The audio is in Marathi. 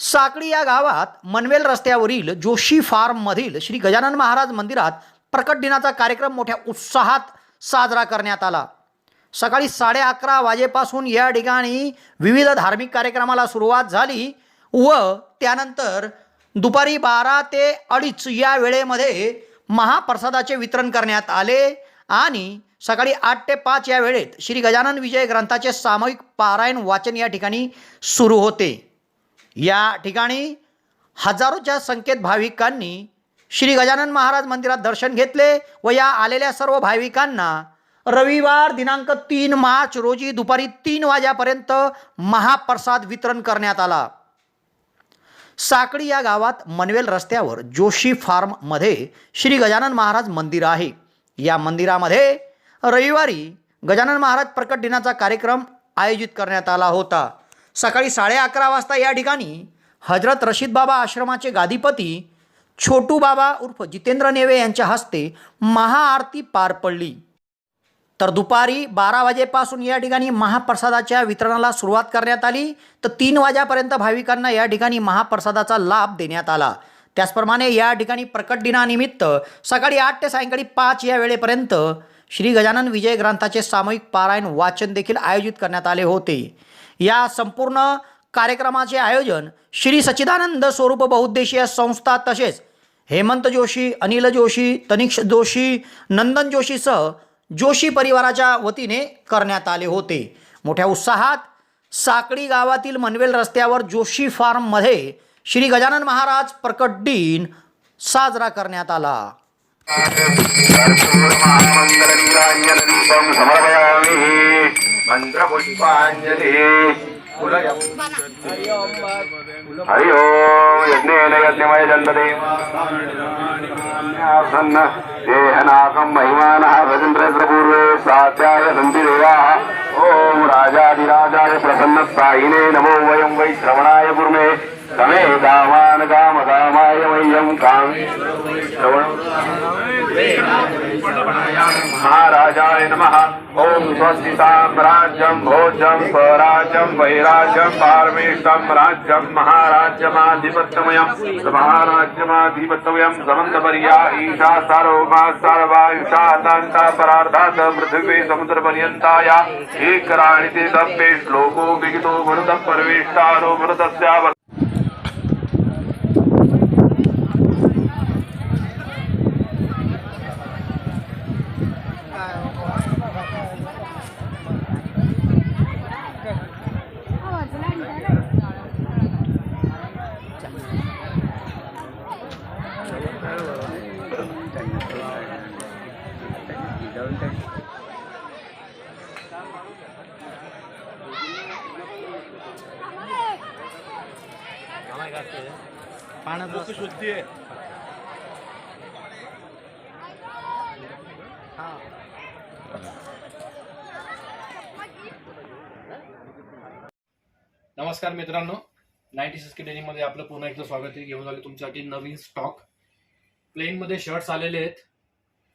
साकळी या गावात मनवेल रस्त्यावरील जोशी फार्ममधील श्री गजानन महाराज मंदिरात प्रकट दिनाचा कार्यक्रम मोठ्या उत्साहात साजरा करण्यात आला. सकाळी साडे अकरा वाजेपासून या ठिकाणी विविध धार्मिक कार्यक्रमाला सुरुवात झाली व त्यानंतर दुपारी बारा ते अडीच या वेळेमध्ये महाप्रसादाचे वितरण करण्यात आले आणि सकाळी आठ ते पाच या वेळेत श्री गजानन विजय ग्रंथाचे सामूहिक पारायण वाचन या ठिकाणी सुरू होते. या ठिकाणी हजारोच्या संख्येत भाविकांनी श्री गजानन महाराज मंदिरात दर्शन घेतले व या आलेल्या सर्व भाविकांना रविवार दिनांक तीन मार्च रोजी दुपारी तीन वाजेपर्यंत महाप्रसाद वितरण करण्यात आला. साकडी या गावात मनवेल रस्त्यावर जोशी फार्ममध्ये श्री गजानन महाराज मंदिर आहे. या मंदिरामध्ये रविवारी गजानन महाराज प्रकट दिनाचा कार्यक्रम आयोजित करण्यात आला होता. सकाळी साडे अकरा वाजता या ठिकाणी हजरत रशीद बाबा आश्रमाचे गादीपती छोटू बाबा उर्फ जितेंद्र नेवे यांच्या हस्ते महाआरती पार पडली. तर दुपारी बारा वाजेपासून या ठिकाणी महाप्रसादाच्या वितरणाला सुरुवात करण्यात आली. तर तीन वाजेपर्यंत भाविकांना या ठिकाणी महाप्रसादाचा लाभ देण्यात आला. त्याचप्रमाणे या ठिकाणी प्रकट दिनानिमित्त सकाळी आठ ते सायंकाळी पाच या वेळेपर्यंत श्री गजानन विजय ग्रंथाचे सामूहिक पारायण वाचन देखील आयोजित करण्यात आले होते. या संपूर्ण कार्यक्रमाचे आयोजन श्री सच्चिदानंद स्वरूप बहुउद्देशीय संस्था तसेच हेमंत जोशी अनिल जोशी तनिक्ष जोशी नंदन जोशीसह जोशी परिवाराच्या वतीने करण्यात आले होते. मोठ्या उत्साहात साकडी गावातील मनवेल रस्त्यावर जोशी फार्ममध्ये श्री गजानन महाराज प्रकट दिन साजरा करण्यात आला. मन्त्रपुष्पाञ्जलिः हरि ओम् यज्ञेन यज्ञमय जन्तते आसन्न देहनाकं महिमानः भजन्त्रपूर्वे सात्याय सन्ति देवाः ॐ राजाधिराजाय प्रसन्नस्तायिने नमो वयं वै श्रवणाय कुर्मे समे कामान् कामकामाय मह्यं काम महाराजाय नमः ॐ स्वस्ति साम्राज्यं भोजं स्वराज्यं वैराज्यं पारमेष्टं राज्यं महाराज्यमाधिपत्यमयं महाराज्यमाधिपत्यमयं समन्तपर्या ईशा सार्वमा सर्वायुषा तान्ता परार्धात् पृथिवी समुद्रपर्यन्ताया एकराणि ते दप्पे श्लोको विहितो मरुतः परवेष्टारो मरुतस्याव नमस्कार मित्रांनो. नाईन्टी सिक्स डेनीमध्ये आपलं पुन्हा एकदा स्वागत आहे. घेऊन आले तुमच्यासाठी नवीन स्टॉक. प्लेनमध्ये शर्ट्स आलेले आहेत.